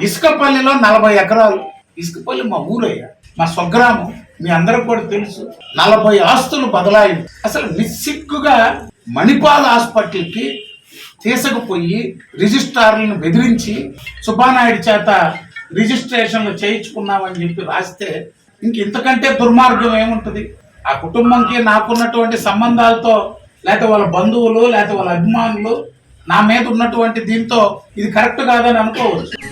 ఇసుకపల్లిలో నలభై ఎకరాలు. ఇసుకపల్లి మా ఊరయ్యా మా స్వగ్రామం మీ అందరికి కూడా తెలుసు. నలభై ఆస్తులు బదలాయి అసలు నిస్సిగ్గుగా మణిపాల్ హాస్పిటల్కి తీసుకుపోయి రిజిస్ట్రార్లను బెదిరించి సుబ్బానాయుడు చేత రిజిస్ట్రేషన్లు చేయించుకున్నామని చెప్పి రాస్తే ఇంక ఇంతకంటే దుర్మార్గం ఏముంటుంది? ఆ కుటుంబంకి నాకున్నటువంటి సంబంధాలతో లేకపోతే వాళ్ళ బంధువులు లేకపోతే వాళ్ళ అభిమానులు నా మీద ఉన్నటువంటి దీంతో ఇది కరెక్ట్ కాదని అనుకోవచ్చు.